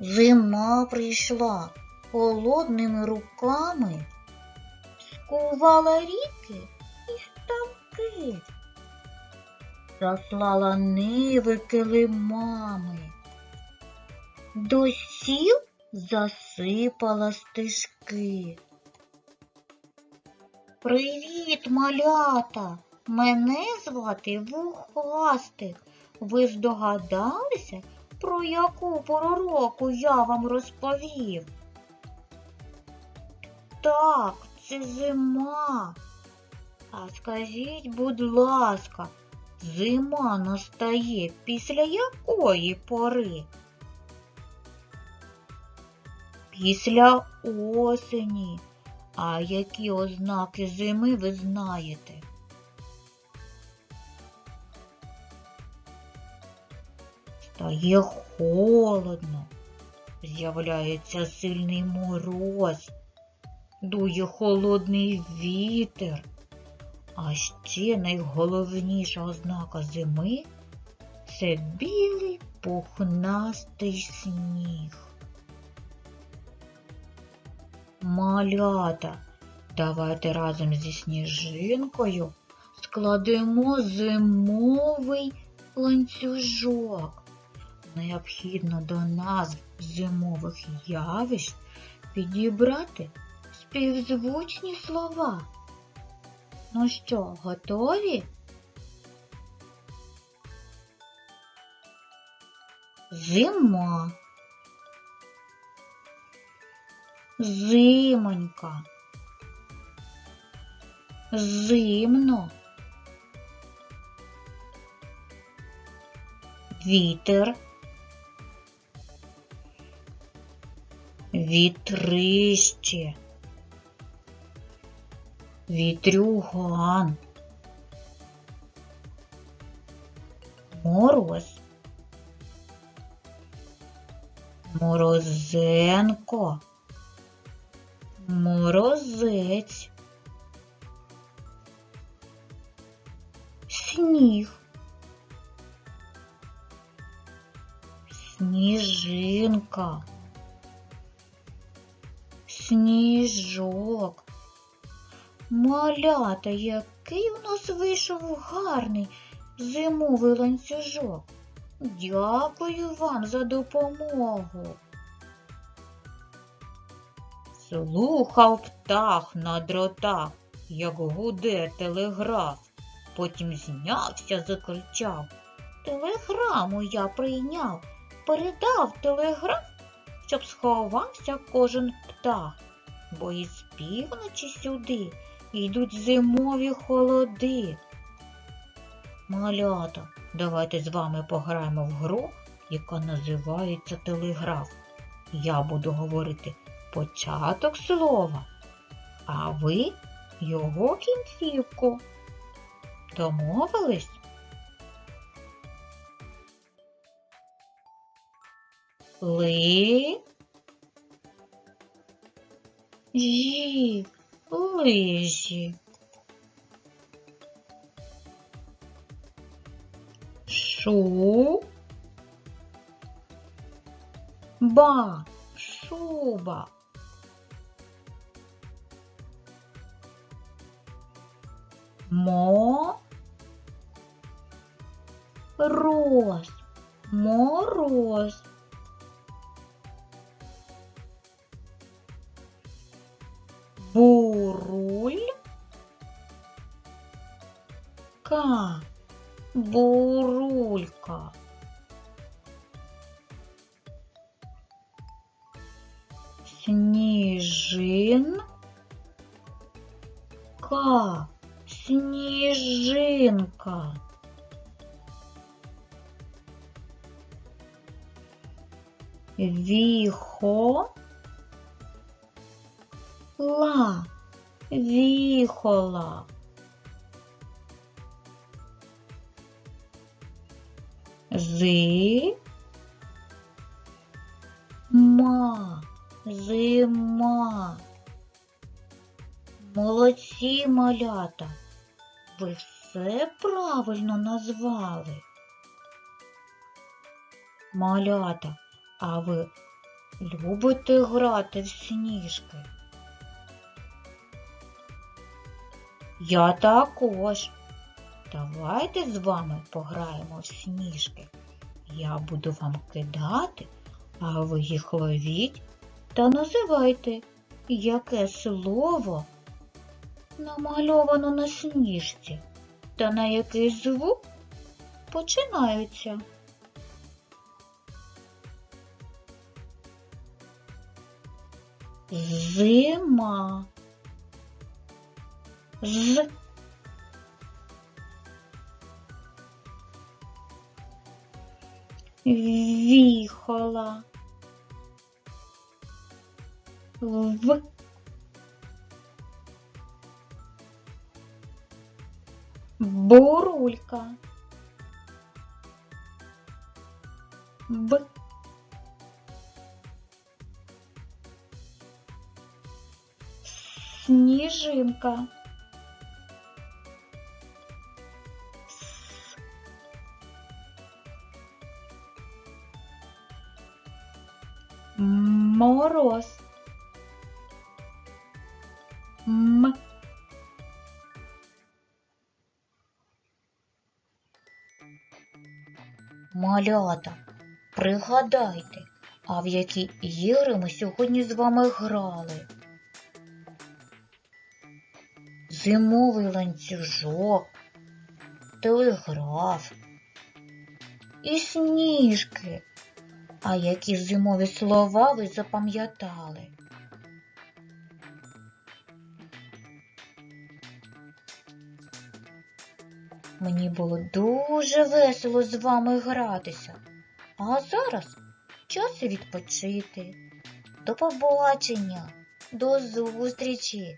Зима прийшла холодними руками, скувала ріки і ставки, заслала ниви килимами, до сіл засипала стежки. Привіт, малята! Мене звати Вухастик. Ви здогадалися, про яку пору я вам розповів? Так, це зима. А скажіть, будь ласка, зима настає після якої пори? Після осені. А які ознаки зими ви знаєте? Стає холодно, з'являється сильний мороз, дує холодний вітер. А ще найголовніша ознака зими це білий пухнастий сніг. Малята, давайте разом зі сніжинкою складемо зимовий ланцюжок. Необхідно до назв зимових явищ підібрати співзвучні слова. Ну що, готові? Зима. Зимонька. Зимно. Вітер. Вітрище. Вітрюган. Мороз. Морозенко. Морозець. Сніг. Сніжинка. Сніжок. Малята, який у нас вийшов гарний зимовий ланцюжок. Дякую вам за допомогу. Слухав птах на дротах, як гуде телеграф. Потім знявся, закричав. Телеграму я прийняв, передав телеграф, щоб сховався кожен птах, бо із півночі сюди йдуть зимові холоди. Малята, давайте з вами пограємо в гру, яка називається телеграф. Я буду говорити початок слова, а ви його кінцівку. Домовились? Ли. Жі. Лижі. Шу. Ба. Шуба. Мороз. Мороз. Бурулька. Бурулька. Снежинка. Сніжинка. Віхо. Ла. Віхола. Зи. Ма. Зима. Молодці, малята. Ви все правильно назвали. Малята, а ви любите грати в сніжки? Я також. Давайте з вами пограємо в сніжки. Я буду вам кидати, а ви їх ловіть та називайте, яке слово намальовано на сніжці та на який звук починаються. Зима. З. Віхола. В. Бурулька. Б. Сніжинка. С. Мороз. М. Малята, пригадайте, а в які ігри ми сьогодні з вами грали? Зимовий ланцюжок, телеграф і сніжки. А які зимові слова ви запам'ятали? Мені було дуже весело з вами гратися. А зараз час відпочити. До побачення, до зустрічі!